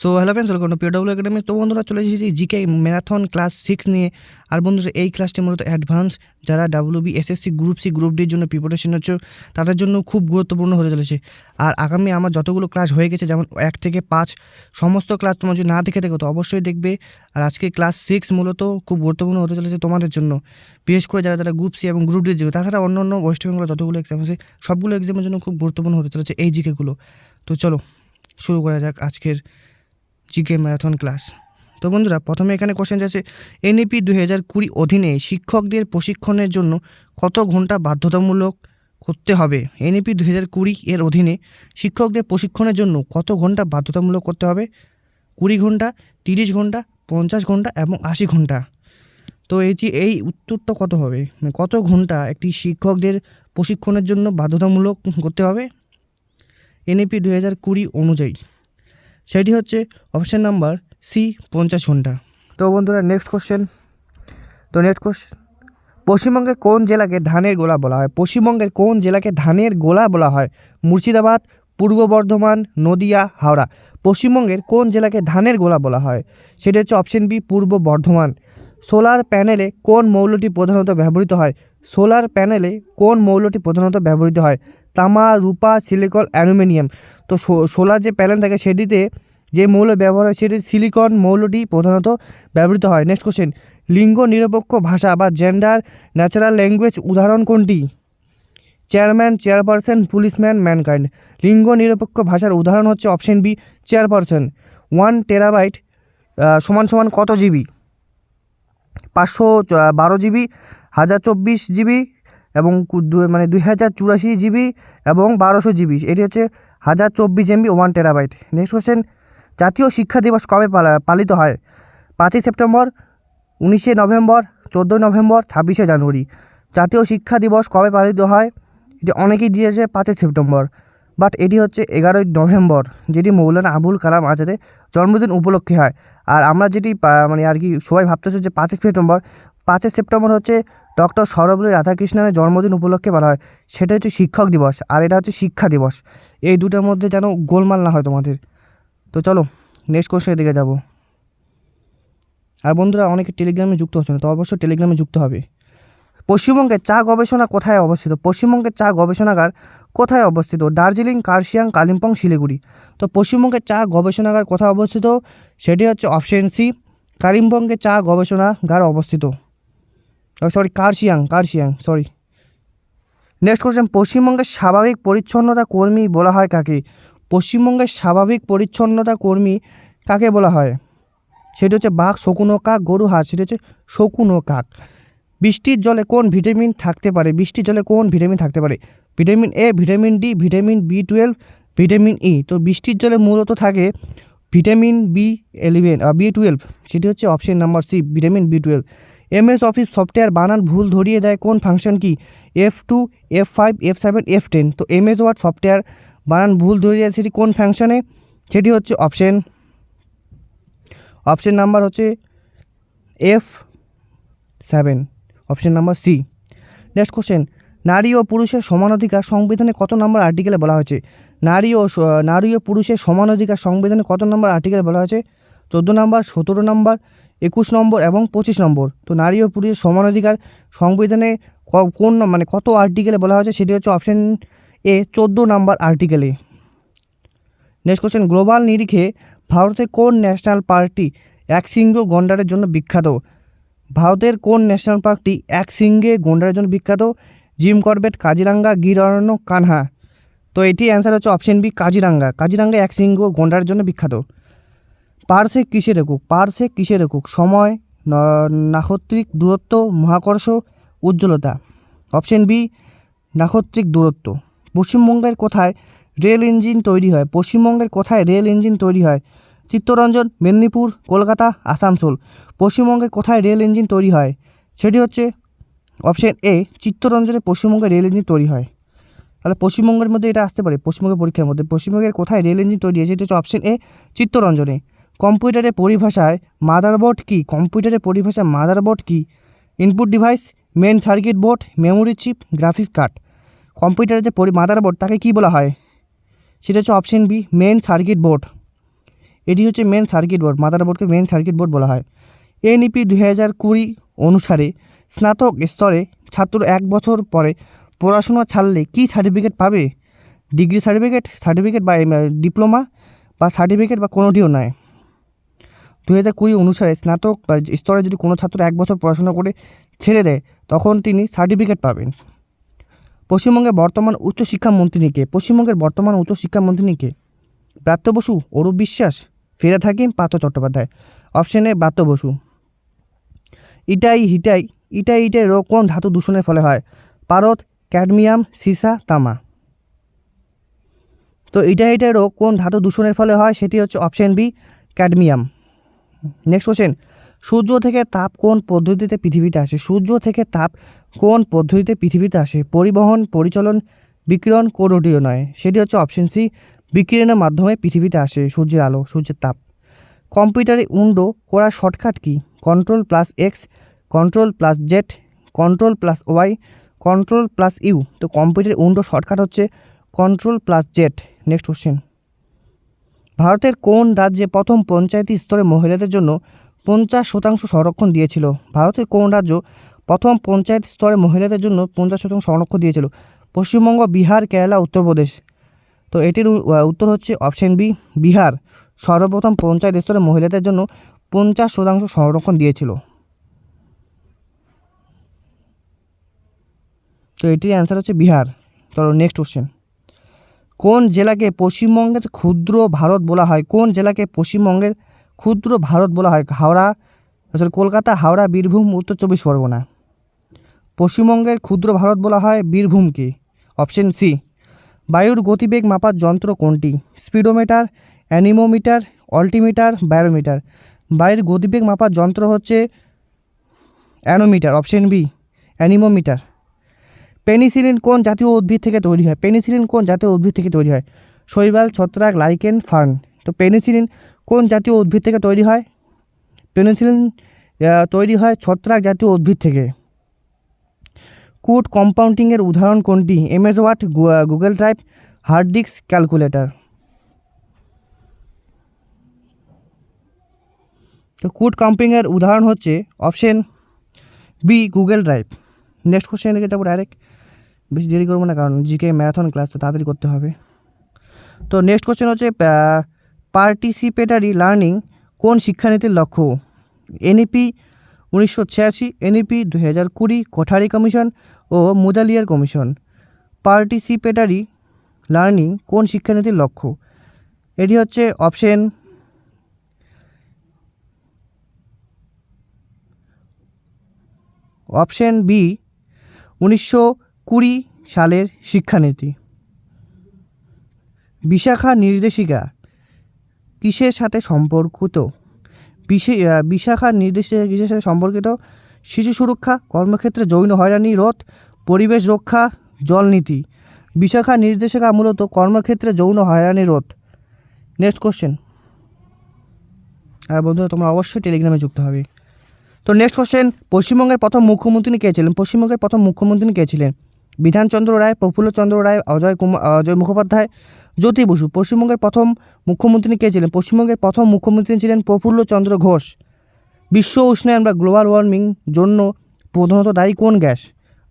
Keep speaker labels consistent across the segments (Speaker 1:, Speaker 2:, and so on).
Speaker 1: So hello friends welcome to POW academy তো বন্ধুরা, চলে এসেছি জিকে ম্যারাথন ক্লাস সিক্স নিয়ে। আর বন্ধুরা, এই ক্লাসটি মূলত অ্যাডভান্স যারা W B SSC group C group ডির জন্য প্রিপারেশন হচ্ছে তাদের জন্য খুব গুরুত্বপূর্ণ হতে চলেছে। আর আগামী আমার যতগুলো ক্লাস হয়ে গেছে, যেমন এক থেকে পাঁচ, সমস্ত ক্লাস তোমার যদি না দেখে থাকো, তো অবশ্যই দেখবে। আর আজকে ক্লাস সিক্স মূলত খুব গুরুত্বপূর্ণ হতে চলেছে তোমাদের জন্য। বিশেষ করে যারা যারা গ্রুপ সি এবং গ্রুপ ডির যাবে তাছাড়া অন্য অন্য ওয়েস্ট বেঙ্গলের যতগুলো এক্সাম আছে, সবগুলো এক্সামের জন্য খুব গুরুত্বপূর্ণ হতে চলেছে এই জিকেগুলো তো চলো, শুরু করা যাক আজকের জিকে ম্যারাথন ক্লাস। তো বন্ধুরা, প্রথমে এখানে কোশ্চেন আছে এনইপি দু হাজার কুড়ি অধীনে শিক্ষকদের প্রশিক্ষণের জন্য কত ঘণ্টা বাধ্যতামূলক করতে হবে? এনইপি দু হাজার কুড়ি এর অধীনে শিক্ষকদের প্রশিক্ষণের জন্য কত ঘণ্টা বাধ্যতামূলক করতে হবে? কুড়ি ঘণ্টা, তিরিশ ঘণ্টা, পঞ্চাশ ঘণ্টা এবং আশি ঘণ্টা। তো এই যে, এই উত্তরটা কত হবে? মানে কত ঘণ্টা একটি শিক্ষকদের প্রশিক্ষণের জন্য বাধ্যতামূলক করতে হবে? এনইপি দু হাজার কুড়ি অনুযায়ী। সেটি হচ্ছে অপশান নাম্বার সি পঞ্চাশ ঘণ্টা। তো বন্ধুরা নেক্সট কোশ্চেন তো নেক্সট কোশ্চেন পশ্চিমবঙ্গের কোন জেলাকে ধানের গোলা বলা হয়? পশ্চিমবঙ্গের কোন জেলাকে ধানের গোলা বলা হয়? মুর্শিদাবাদ, পূর্ব বর্ধমান, নদিয়া, হাওড়া। পশ্চিমবঙ্গের কোন জেলাকে ধানের গোলা বলা হয়? সেটি হচ্ছে অপশন বি পূর্ব বর্ধমান। সোলার প্যানেলে কোন মৌলটি প্রধানত ব্যবহৃত হয়? সোলার প্যানেলে কোন মৌলটি প্রধানত ব্যবহৃত হয়? তামা, রূপা, সিলিকন, অ্যালুমিনিয়াম। তো সোলার যে প্যানেল থাকে সেটিতে যে মৌল ব্যবহার হয় সেটি সিলিকন মৌলটি প্রধানত ব্যবহৃত হয়। নেক্সট কোশ্চেন লিঙ্গ নিরপেক্ষ ভাষা বা জেন্ডার ন্যাচারাল ল্যাঙ্গুয়েজ উদাহরণ কোনটি? চেয়ারম্যান চেয়ারপারসন পুলিশম্যান ম্যানকাইন্ড লিঙ্গ নিরপেক্ষ ভাষার উদাহরণ হচ্ছে option B chairperson one terabyte সমান সমান কত জিবি পাঁচশো বারো জিবি হাজার চব্বিশ জিবি এবং মানে দুই হাজার চুরাশি জিবি এবং বারোশো জিবি। এটি হচ্ছে হাজার চব্বিশ MB one terabyte. Next question জাতীয় শিক্ষা দিবস কবে পালিত হয়? পাঁচই সেপ্টেম্বর, উনিশে নভেম্বর, চোদ্দোই নভেম্বর, ছাব্বিশে জানুয়ারি। জাতীয় শিক্ষা দিবস কবে পালিত হয়? এটি অনেকেই দিয়েছে পাঁচই সেপ্টেম্বর। বাট এটি হচ্ছে এগারোই নভেম্বর, যেটি মৌলানা আবুল কালাম আজাদের জন্মদিন উপলক্ষে হয়। আর আমরা যেটি মানে আর কি সবাই ভাবতেছে যে পাঁচই সেপ্টেম্বর পাঁচই সেপ্টেম্বর হচ্ছে ডক্টর সর্বপল্লী রাধাকৃষ্ণনের জন্মদিন উপলক্ষে বলা হয়। সেটা হচ্ছে শিক্ষক দিবস, আর এটা হচ্ছে শিক্ষা দিবস। এই দুটোর মধ্যে যেন গোলমাল না হয় তোমাদের। তো চলো নেক্সট কোশ্চেনের দিকে যাব। আর বন্ধুরা, অনেকে টেলিগ্রামে যুক্ত হচ্ছে না তো অবশ্যই টেলিগ্রামে যুক্ত হবে। পশ্চিমবঙ্গের চা গবেষণা কোথায় অবস্থিত? পশ্চিমবঙ্গের চা গবেষণাগার কোথায় অবস্থিত? দার্জিলিং, কার্শিয়াং, কালিম্পং, শিলিগুড়ি। তো পশ্চিমবঙ্গের চা গবেষণাগার কোথায় অবস্থিত? সেটি হচ্ছে অপশন সি কালিম্পংয়ে চা গবেষণাগার অবস্থিত। Sorry Kurseong Kurseong sorry next question পশ্চিমবঙ্গের স্বাভাবিক পরিচ্ছন্নতা কর্মী বলা হয় কাকে পশ্চিমবঙ্গের স্বাভাবিক পরিচ্ছন্নতা কর্মী কাকে বলা হয় সেটি হচ্ছে বাঘ শকুনো কাক গরু হাঁস সেটি হচ্ছে শকুনো কাক বৃষ্টির জলে কোন ভিটামিন থাকতে পারে বৃষ্টির জলে কোন ভিটামিন থাকতে পারে vitamin A vitamin D vitamin B twelve vitamin E তো বৃষ্টির জলে মূলত থাকে vitamin B eleven B twelve সেটি হচ্ছে option number C vitamin B twelve MS Office software বানান ভুল ধরিয়ে দেয় কোন ফাংশন কি? F two F five F seven F ten তো এমএস ওয়ার্ড সফটওয়্যার বানান ভুল ধরিয়ে দেয় সেটি কোন ফাংশনে? সেটি হচ্ছে অপশন। অপশন নাম্বার হচ্ছে F seven option number C next question নারী ও পুরুষের সমান অধিকার সংবিধানে কত নম্বর আর্টিকেলে বলা হয়েছে? নারী ও নারী ও পুরুষের সমান অধিকার সংবিধানে কত নম্বর আর্টিকেলে বলা হয়েছে? চোদ্দ নম্বর, সতেরো নম্বর একুশ নম্বর এবং পঁচিশ নম্বর। তো নারী ও পুরুষের সমান অধিকার সংবিধানে কোন মানে কত আর্টিকেলে বলা হয়েছে সেটি হচ্ছে অপশন এ চোদ্দ নম্বর আর্টিকেলে নেক্সট কোশ্চেন গ্লোবাল নিরিখে ভারতের কোন ন্যাশনাল পার্টি এক সিংহ গন্ডারের জন্য বিখ্যাত? ভারতের কোন ন্যাশনাল পার্কটি এক সিংহে গন্ডারের জন্য বিখ্যাত? জিম করবেট, কাজিরাঙ্গা গির অরণ্য কানহা। তো এটি অ্যান্সার হচ্ছে অপশন বি কাজিরাঙ্গা। কাজিরাঙ্গা এক সিংহ গন্ডারের জন্য বিখ্যাত। পার্সে কিসের একুক? পার্সে কিসের একুক? সময় নাক্ষত্রিক দূরত্ব, মহাকর্ষ, উজ্জ্বলতা। অপশন বি, নাক্ষত্রিক দূরত্ব। পশ্চিমবঙ্গের কোথায় রেল ইঞ্জিন তৈরি হয়? পশ্চিমবঙ্গের কোথায় রেল ইঞ্জিন তৈরি হয়? চিত্তরঞ্জন, মেদিনীপুর, কলকাতা, আসানসোল। পশ্চিমবঙ্গের কোথায় রেল ইঞ্জিন তৈরি হয়? সেটি হচ্ছে অপশন এ, চিত্তরঞ্জনে পশ্চিমবঙ্গে রেল ইঞ্জিন তৈরি হয়। তাহলে পশ্চিমবঙ্গের মধ্যে এটা আসতে পারে, পশ্চিমবঙ্গের পরীক্ষার মধ্যে। পশ্চিমবঙ্গের কোথায় রেল ইঞ্জিন তৈরি হয়? সেটি হচ্ছে অপশন এ, চিত্তরঞ্জনে। কম্পিউটারের পরিভাষায় মাদারবোর্ড কী? কম্পিউটারের পরিভাষায় মাদারবোর্ড কী? Input device main circuit board memory chip graphics card কম্পিউটারের যে পরি মাদারবোর্ড তাকে কী বলা হয়? সেটা হচ্ছে option B main circuit board এটি হচ্ছে মেন সার্কিট বোর্ড মাদারবোর্ডকে মেন সার্কিট বোর্ড বলা হয়। এনইপি দুই হাজার কুড়ি অনুসারে স্নাতক স্তরে ছাত্র এক বছর পরে পড়াশোনা ছাড়লে কী সার্টিফিকেট পাবে? ডিগ্রি সার্টিফিকেট সার্টিফিকেট বা ডিপ্লোমা বা সার্টিফিকেট বা কোনোটিও নয়। দু হাজার কুড়ি অনুসারে স্নাতক স্তরে যদি কোনো ছাত্র এক বছর পড়াশোনা করে ছেড়ে দেয়, তখন তিনি সার্টিফিকেট পাবেন। পশ্চিমবঙ্গের বর্তমান উচ্চশিক্ষামন্ত্রী কে? পশ্চিমবঙ্গের বর্তমান উচ্চশিক্ষামন্ত্রী কে? ব্রাত্য বসু, অরূপ বিশ্বাস, ফেরা হাকিম পার্থ চট্টোপাধ্যায়। অপশন ব্রাত্য বসু। ইটাই হিটাই, ইটাই ইটাই রোগ কোন ধাতু দূষণের ফলে হয়? পারদ, ক্যাডমিয়াম, সিসা, তামা। তো ইটা ইটাই রোগ কোন ধাতু দূষণের ফলে হয়? সেটি হচ্ছে option B, cadmium. Next question সূর্য থেকে তাপ কোন পদ্ধতিতে পৃথিবীতে আসে? সূর্য থেকে তাপ কোন পদ্ধতিতে পৃথিবীতে আসে? পরিবহন, পরিচালন, বিকিরণ কোনোটিও নয়। সেটি হচ্ছে অপশন সি বিকিরণের মাধ্যমে পৃথিবীতে আসে সূর্যের আলো, সূর্যের তাপ। কম্পিউটারে উন্ডো করার শর্টকাট কি? Control plus X control plus Z control plus Y control plus U তো কম্পিউটারে উন্ডো শর্টকাট হচ্ছে control plus Z next question ভারতের কোন রাজ্যে প্রথম পঞ্চায়েতি স্তরে মহিলাদের জন্য পঞ্চাশ শতাংশ সংরক্ষণ দিয়েছিল? ভারতের কোন রাজ্য প্রথম পঞ্চায়েত স্তরে মহিলাদের জন্য পঞ্চাশ শতাংশ সংরক্ষণ দিয়েছিল? পশ্চিমবঙ্গ, বিহার, কেরালা, উত্তরপ্রদেশ। তো এটির উত্তর হচ্ছে অপশন বি, বিহার। সর্বপ্রথম পঞ্চায়েত স্তরে মহিলাদের জন্য পঞ্চাশ শতাংশ সংরক্ষণ দিয়েছিল। তো এটির অ্যান্সার হচ্ছে বিহার। চলো নেক্সট কোশ্চেন কোন জেলাকে পশ্চিমবঙ্গের ক্ষুদ্র ভারত বলা হয়? কোন জেলাকে পশ্চিমবঙ্গের ক্ষুদ্র ভারত বলা হয়? হাওড়া সরি কলকাতা, হাওড়া, বীরভূম, উত্তর চব্বিশ পরগনা। পশ্চিমবঙ্গের ক্ষুদ্র ভারত বলা হয় বীরভূমকে অপশন সি, বায়ুর গতিবেগ মাপার যন্ত্র কোনটি? Speedometer, anemometer, altimeter, barometer. বায়ুর গতিবেগ মাপার যন্ত্র হচ্ছে anemometer, option B, anemometer. Penicillin কোন জাতীয় উদ্ভিদ থেকে তৈরি হয়? পেনিসিলিন কোন জাতীয় উদ্ভিদ থেকে তৈরি হয়? শৈবাল, ছত্রাক, লাইকেন, ফার্ন। তো পেনিসিলিন কোন জাতীয় উদ্ভিদ থেকে তৈরি হয়? পেনিসিলিন তৈরি হয় ছত্রাক জাতীয় উদ্ভিদ থেকে। কোড কম্পাউন্ডিংয়ের উদাহরণ কোনটি? MS Word Google Drive, hard disk, calculator. তো কোড কম্পাউন্ডিংয়ের উদাহরণ হচ্ছে option B, Google Drive. Next question দিকে যাব ডাইরেক্ট। বেশি দেরি করব না, কারণ জিকে ম্যারাথন ক্লাস তো তাড়াতাড়ি করতে হবে। তো নেক্সট কোশ্চেন হচ্ছে পার্টিসিপেটারি লার্নিং কোন শিক্ষানীতির লক্ষ্য? এনইপি উনিশশো ছিয়াশি এনইপি দু হাজার কুড়ি, কোঠারি কমিশন ও মুদালিয়ার কমিশন। পার্টিসিপেটারি লার্নিং কোন শিক্ষানীতির লক্ষ্য? এটি হচ্ছে অপশন অপশন বি উনিশশো কুড়ি সালের শিক্ষানীতি। বিশাখা নির্দেশিকা কিসের সাথে সম্পর্কিত? বিশে বিশাখা নির্দেশিকা কিসের সাথে সম্পর্কিত? শিশু সুরক্ষা, কর্মক্ষেত্রে যৌন হয়রানি রোধ পরিবেশ রক্ষা, জল নীতি। বিশাখা নির্দেশিকা মূলত কর্মক্ষেত্রে যৌন হয়রানি রোধ নেক্সট কোশ্চেন আর বন্ধুরা, তোমরা অবশ্যই টেলিগ্রামে যুক্ত হবে। তো নেক্সট কোশ্চেন পশ্চিমবঙ্গের প্রথম মুখ্যমন্ত্রী কে ছিলেন? পশ্চিমবঙ্গের প্রথম মুখ্যমন্ত্রী কে ছিলেন? বিধানচন্দ্র রায়, প্রফুল্লচন্দ্র রায়, অজয় কুমার, অজয় মুখোপাধ্যায়, জ্যোতি বসু। পশ্চিমবঙ্গের প্রথম মুখ্যমন্ত্রী কে ছিলেন? পশ্চিমবঙ্গের প্রথম মুখ্যমন্ত্রী ছিলেন প্রফুল্লচন্দ্র ঘোষ। বিশ্ব উষ্ণায়ন বা গ্লোবাল ওয়ার্মিং জন্য প্রধানত দায়ী কোন gas?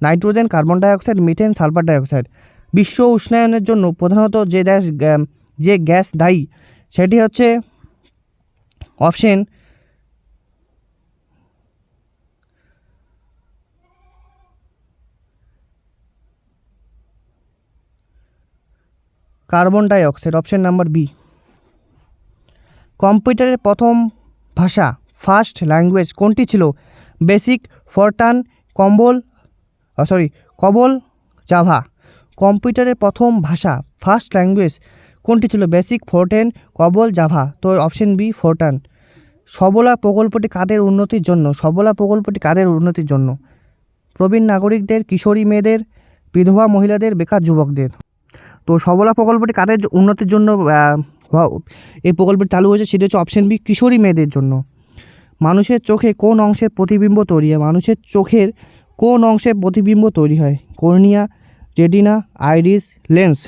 Speaker 1: Nitrogen, carbon dioxide, methane, sulphur dioxide. বিশ্ব উষ্ণায়নের জন্য প্রধানত যে গ্যাস যে গ্যাস দায়ী, সেটি হচ্ছে option carbon dioxide option number B. কম্পিউটারের প্রথম ভাষা ফার্স্ট ল্যাঙ্গুয়েজ কোনটি ছিল? বেসিক ফরটান কম্বল সরি কবল, জাভা। কম্পিউটারের প্রথম ভাষা ফার্স্ট ল্যাঙ্গুয়েজ কোনটি ছিল? Basic Fortran COBOL, Java. তো অপশন বি ফোরটান সবলা প্রকল্পটি কাদের উন্নতির জন্য? সবলা প্রকল্পটি কাদের উন্নতির জন্য? প্রবীণ নাগরিকদের, কিশোরী মেয়েদের, বিধবা মহিলাদের, বেকার যুবকদের। তো সবলা প্রকল্পটি কাদের উন্নতির জন্য এই প্রকল্পটি চালু হয়েছে সেটি হচ্ছে অপশন বি কিশোরী মেয়েদের জন্য। মানুষের চোখে কোন অংশের প্রতিবিম্ব তৈরি হয়? মানুষের চোখের কোন অংশে প্রতিবিম্ব তৈরি হয়? Cornea, retina, iris, lens.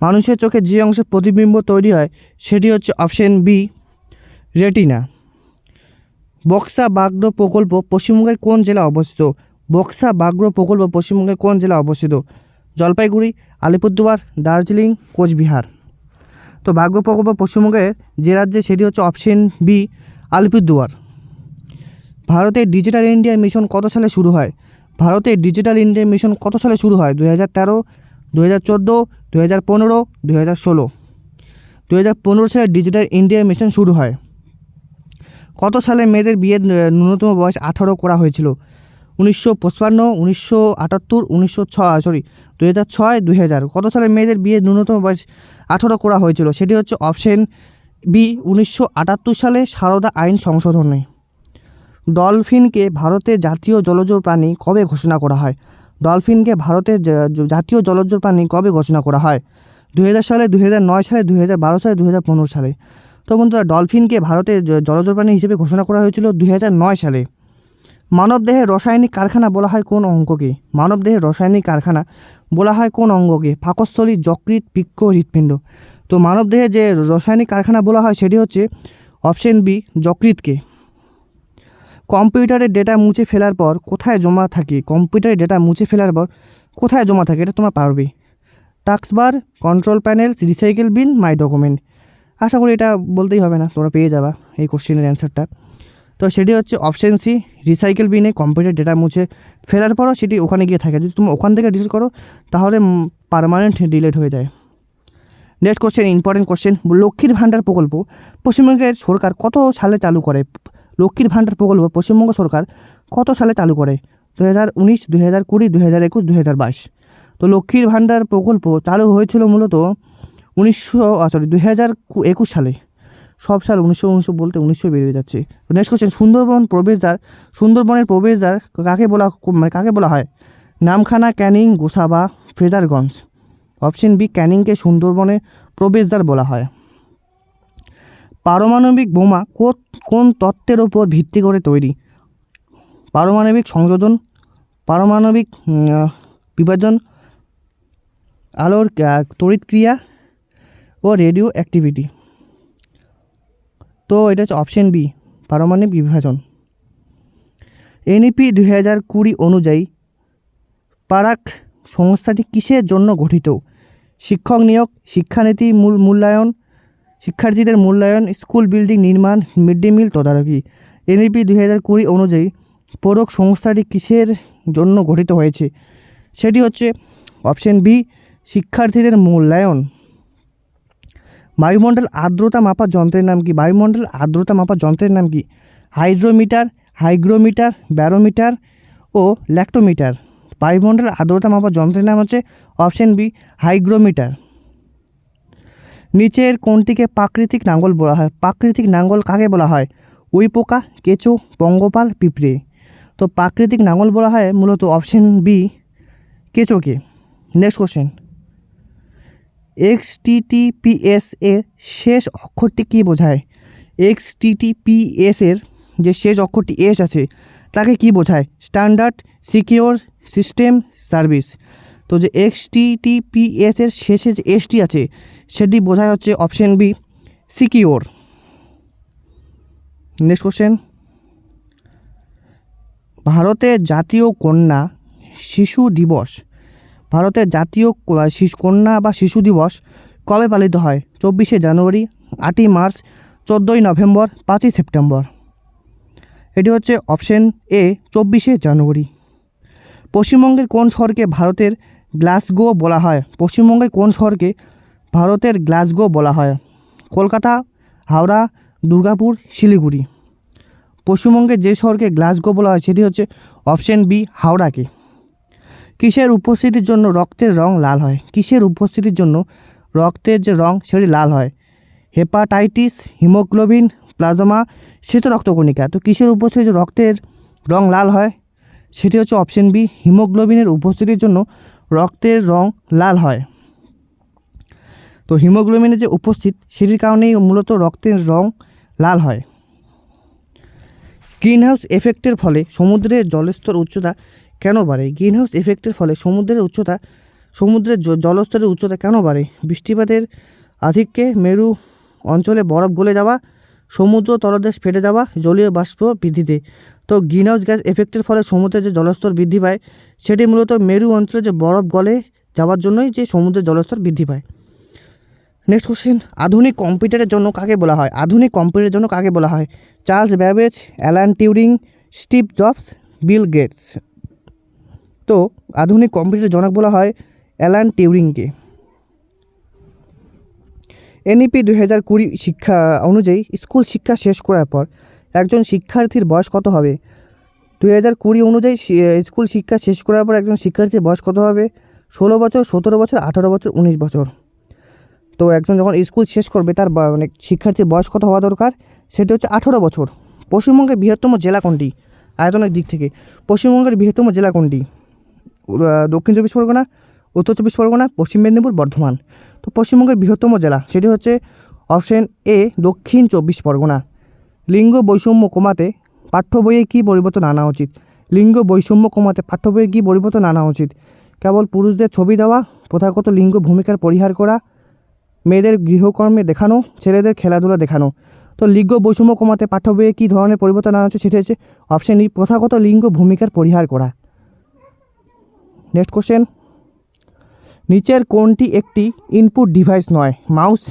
Speaker 1: মানুষের চোখে যে অংশে প্রতিবিম্ব তৈরি হয়, সেটি হচ্ছে অপশন বি রেটিনা। বক্সা বাগ্র প্রকল্প পশ্চিমবঙ্গের কোন জেলা অবস্থিত? বক্সা বাগ্র প্রকল্প পশ্চিমবঙ্গের কোন জেলা অবস্থিত? জলপাইগুড়ি, আলিপুরদুয়ার, দার্জিলিং, কোচবিহার। তো বাগ্র প্রকল্প পশ্চিমবঙ্গের যে রাজ্যে সেটি হচ্ছে অপশন বি, আলিপুরদুয়ার। ভারতের ডিজিটাল ইন্ডিয়া মিশন কত সালে শুরু হয়? ভারতের ডিজিটাল ইন্ডিয়া মিশন কত সালে শুরু হয়? দু হাজার তেরো দু হাজার চোদ্দ দু হাজার পনেরো দু হাজার ষোলো। দু হাজার পনেরো সালে ডিজিটাল ইন্ডিয়া মিশন শুরু হয়। কত সালে মেয়েদের বিয়ের ন্যূনতম বয়স আঠারো করা হয়েছিল? উনিশশো পঁচপান্ন, উনিশশো আটাত্তর, উনিশশো ছয় সরি দু হাজার ছয়, দুই হাজার। কত সালে মেয়েদের বিয়ের ন্যূনতম বয়স আঠারো করা হয়েছিল? সেটি হচ্ছে অপশন বি, উনিশশো আটাত্তর সালে সারদা আইন সংশোধনে। ডলফিনকে ভারতের জাতীয় জলজ প্রাণী কবে ঘোষণা করা হয়? ডলফিনকে ভারতের জাতীয় জলজ প্রাণী কবে ঘোষণা করা হয়? দু হাজার সালে দু নয় সালে দু বারো সালে দু হাজার পনেরো সালে। তো বন্ধুরা, ডলফিনকে ভারতের জলজ প্রাণী হিসেবে ঘোষণা করা হয়েছিল দু নয় সালে। মানবদেহের রাসায়নিক কারখানা বলা হয় কোন অঙ্গকে? মানবদেহের রাসায়নিক কারখানা বলা হয় কোন অঙ্গকে? পাকস্থলী, যকৃৎ, বৃক্ক, হৃৎপিণ্ড। তো মানবদেহে যে রাসায়নিক কারখানা বলা হয় সেটি হচ্ছে অপশন বি যকৃতকে কম্পিউটারের ডেটা মুছে ফেলার পর কোথায় জমা থাকে? কম্পিউটারের ডেটা মুছে ফেলার পর কোথায় জমা থাকে এটা তোমরা পারবে। Taskbar control panel recycle bin, my document. আশা করি এটা বলতেই হবে না, তোমরা পেয়ে যাবা এই কোশ্চেনের অ্যান্সারটা। তো সেটি হচ্ছে অপশন সি রিসাইকেল বিনে কম্পিউটার ডেটা মুছে ফেলার পরও সেটি ওখানে গিয়ে থাকে। যদি তুমি ওখান থেকে ডিলিট করো, তাহলে পারমানেন্ট ডিলিট হয়ে যায়। নেক্সট কোশ্চেন ইম্পর্টেন্ট কোশ্চেন লক্ষ্মীর ভাণ্ডার প্রকল্প, পশ্চিমবঙ্গের সরকার কত সালে চালু করে? লক্ষ্মীর ভাণ্ডার প্রকল্প, পশ্চিমবঙ্গ সরকার কত সালে চালু করে? দু হাজার উনিশ দু হাজার কুড়ি দু হাজার একুশ দু হাজার বাইশ। তো লক্ষ্মীর ভাণ্ডার প্রকল্প চালু হয়েছিল মূলত উনিশশো সরি দু হাজার একুশ সালে। সব সাল উনিশশো উনিশশো বলতে উনিশশো বেরিয়ে যাচ্ছে। নেক্সট কোশ্চেন সুন্দরবন প্রবেশদ্বার। সুন্দরবনের প্রবেশদ্বার কাকে বলা মানে কাকে বলা হয়? নামখানা ক্যানিং গোসাবা ফ্রেজারগঞ্জ অপশন বি ক্যানিংকে সুন্দরবনের প্রবেশদ্বার বলা হয়। পারমাণবিক বোমা কোন তত্ত্বের ওপর ভিত্তি করে তৈরি? পারমাণবিক সংযোজন পারমাণবিক বিভাজন আলোর আহ, তড়িৎ ক্রিয়া ও রেডিও অ্যাক্টিভিটি। তো এটা হচ্ছে অপশন বি পারমাণবিক বিভাজন। এনইপি দুই হাজার কুড়ি অনুযায়ী পারাক সংস্থাটি কিসের জন্য গঠিত? শিক্ষক নিয়োগ, শিক্ষানীতি মূল, মূল্যায়ন, শিক্ষার্থীদের মূল্যায়ন, স্কুল বিল্ডিং নির্মাণ, মিড ডে মিল তদারকি। এনইপি দুই হাজার কুড়ি অনুযায়ী পরক সংস্থাটি কিসের জন্য গঠিত হয়েছে? সেটি হচ্ছে অপশন বি শিক্ষার্থীদের মূল্যায়ন। বায়ুমণ্ডল আর্দ্রতা মাপার যন্ত্রের নাম কি? বায়ুমণ্ডল আর্দ্রতা মাপার যন্ত্রের নাম কি? হাইড্রোমিটার, হাইগ্রোমিটার, ব্যারোমিটার ও ল্যাক্টোমিটার। বায়ুমণ্ডল আর্দ্রতা মাপার যন্ত্রের নাম হচ্ছে অপশন বি, হাইগ্রোমিটার। নিচের কোনটিকে প্রাকৃতিক নাঙ্গল বলা হয়। প্রাকৃতিক নাঙ্গল কাকে বলা হয়? উই পোকা কেঁচো পঙ্গপাল পিঁপড়ে। তো প্রাকৃতিক নাঙ্গল বলা হয় মূলত option B, কেঁচোকে। Next question. X TTPS এর শেষ অক্ষরটি কী বোঝায়? এক্স টিটিপিএস এর যে শেষ অক্ষরটি এস আছে, তাকে কি বোঝায়? স্ট্যান্ডার্ড সিকিওর সিস্টেম সার্ভিস তো যে এক্স টিটিপিএস এর শেষে যে এসটি আছে, সেটি বোঝায় হচ্ছে option B secure next question ভারতের জাতীয় কন্যা শিশু দিবস ভারতের জাতীয় শিশু কন্যা বা শিশু দিবস কবে পালিত হয়? চব্বিশে জানুয়ারি, আটই মার্চ, চোদ্দোই নভেম্বর, পাঁচই সেপ্টেম্বর। এটি হচ্ছে অপশন এ, চব্বিশে জানুয়ারি। পশ্চিমবঙ্গের কোন শহরকে ভারতের গ্লাসগো বলা হয়? পশ্চিমবঙ্গের কোন শহরকে ভারতের গ্লাসগো বলা হয়? কলকাতা, হাওড়া, দুর্গাপুর, শিলিগুড়ি। পশ্চিমবঙ্গের যে শহরকে গ্লাসগো বলা হয়, সেটি হচ্ছে অপশন বি, হাওড়াকে। কিসের উপস্থিতির জন্য রক্তের রং লাল হয়? কিসের উপস্থিতির জন্য রক্তের যে রং সেটি লাল হয়? হেপাটাইটিস, হিমোগ্লোবিন, প্লাজমা শ্বেত রক্তকণিকা। তো কিসের উপস্থিতিতে রক্তের রং লাল হয়? সেটি হচ্ছে অপশন বি, হিমোগ্লোবিনের উপস্থিতির জন্য রক্তের রং লাল হয়। তো হিমোগ্লোবিনের যে উপস্থিত, সেটির কারণেই মূলত রক্তের রং লাল হয়। গ্রিনহাউস এফেক্টের ফলে সমুদ্রের জলস্তর উচ্চতা কেন বাড়ে? গ্রিনহাউস এফেক্টের ফলে সমুদ্রের উচ্চতা, সমুদ্রের জলস্তরের উচ্চতা কেন বাড়ে? বৃষ্টিপাতের আধিক্যে মেরু অঞ্চলে বরফ গলে যাওয়া, সমুদ্র তলদেশ ফেটে যাওয়া, জলীয় বাষ্প বৃদ্ধিতে। তো গ্রিনহাউস গ্যাস এফেক্টের ফলে সমুদ্রের যে জলস্তর বৃদ্ধি পায়, সেটি মূলত মেরু অঞ্চলে যে বরফ গলে যাওয়ার জন্যই যে সমুদ্রের জলস্তর বৃদ্ধি পায়। নেক্সট কোশ্চেন আধুনিক কম্পিউটারের জন্য কাকে বলা হয়? আধুনিক কম্পিউটারের জন্য কাকে বলা হয়? Charles Babbage, Alan Turing, Steve Jobs, Bill Gates. তো আধুনিক কম্পিউটার জনক বলা হয় অ্যালান টিউরিংকে। এনইপি দুই হাজার কুড়ি শিক্ষা অনুযায়ী স্কুল শিক্ষা শেষ করার পর একজন শিক্ষার্থীর বয়স কত হবে? দুই হাজার কুড়ি অনুযায়ী স্কুল শিক্ষা শেষ করার পর একজন শিক্ষার্থীর বয়স কত হবে? ষোলো বছর, সতেরো বছর, আঠারো বছর, উনিশ বছর। তো একজন যখন স্কুল শেষ করবে, তার মানে শিক্ষার্থীর বয়স কত হওয়া দরকার? সেটি হচ্ছে আঠারো বছর। পশ্চিমবঙ্গের বৃহত্তম জেলা কোনটি? আয়তনের দিক থেকে। পশ্চিমবঙ্গের বৃহত্তম জেলা কোনটি? দক্ষিণ চব্বিশ পরগনা, উত্তর চব্বিশ পরগনা, পশ্চিম মেদিনীপুর, বর্ধমান। তো পশ্চিমবঙ্গের বৃহত্তম জেলা, সেটি হচ্ছে অপশন এ, দক্ষিণ চব্বিশ পরগনা। লিঙ্গ বৈষম্য কমাতে পাঠ্য বইয়ে কী পরিবর্তন আনা উচিত? লিঙ্গ বৈষম্য কমাতে পাঠ্য বইয়ে কী পরিবর্তন আনা উচিত? কেবল পুরুষদের ছবি দেওয়া, প্রথাগত লিঙ্গ ভূমিকার পরিহার করা, মেয়েদের গৃহকর্মে দেখানো, ছেলেদের খেলাধুলা দেখানো। তো লিঙ্গ বৈষম্য কমাতে পাঠ্য বইয়ে কী ধরনের পরিবর্তন আনা হচ্ছে সেটি হচ্ছে অপশন ই, প্রথাগত লিঙ্গ ভূমিকার পরিহার করা। নেক্সট কোশ্চেন নিচের কোনটি একটি ইনপুট ডিভাইস নয়? মাউস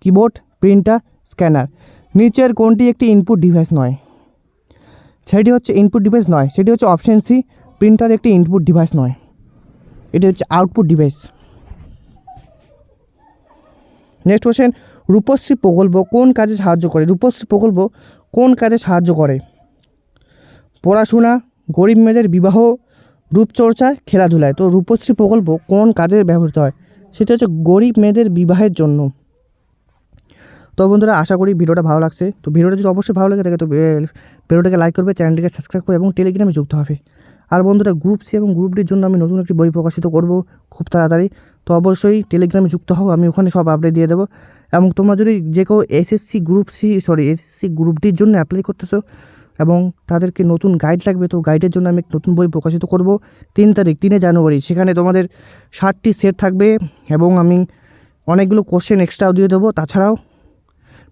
Speaker 1: কিবোর্ড প্রিন্টার স্ক্যানার নিচের কোনটি একটি ইনপুট ডিভাইস নয়? সেটি হচ্ছে ইনপুট ডিভাইস নয়। সেটি হচ্ছে অপশন সি প্রিন্টার একটি ইনপুট ডিভাইস নয়। এটি হচ্ছে output device next question Rupashree প্রকল্প কোন কাজে সাহায্য করে? রূপশ্রী প্রকল্প কোন কাজে সাহায্য করে? পড়াশোনা, গরিব মেয়েদের বিবাহ রূপচর্চা খেলাধুলায়। তো রূপশ্রী প্রকল্প কোন কাজে ব্যবহৃত হয়? সেটা হচ্ছে গরিব মেয়েদের বিবাহের জন্য। তো বন্ধুরা, আশা করি ভিডিওটা ভালো লাগছে। তো ভিডিওটা যদি অবশ্যই ভালো লাগে থাকে তো ভিডিওটাকে লাইক করবে, চ্যানেলটিকে সাবস্ক্রাইব করবে এবং টেলিগ্রামে যুক্ত হবে। আর বন্ধুরা গ্রুপ সি এবং গ্রুপ ডির জন্য আমি নতুন একটি বই প্রকাশিত করব খুব তাড়াতাড়ি। তো অবশ্যই টেলিগ্রামে যুক্ত হও, আমি ওখানে সব আপডেট দিয়ে দেবো। এবং তোমরা যদি যে কেউ SSC group C sorry SSC group ডির জন্য অ্যাপ্লাই করতেছো এবং তাদেরকে নতুন গাইড লাগবে। তো গাইডের জন্য আমি নতুন বই প্রকাশিত করব তিন তারিখ, তিনে জানুয়ারি। সেখানে তোমাদের ষাটটি সেট থাকবে এবং আমি অনেকগুলো কোশ্চেন এক্সট্রাও দিয়ে দেবো। তাছাড়াও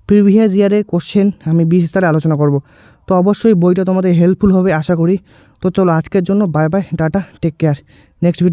Speaker 1: প্রিভিয়াস ইয়ারের কোশ্চেন আমি বিস্তারে আলোচনা করব। তো অবশ্যই বইটা তোমাদের হেল্পফুল হবে, আশা করি। তো চলো আজকের জন্য bye bye tata take care next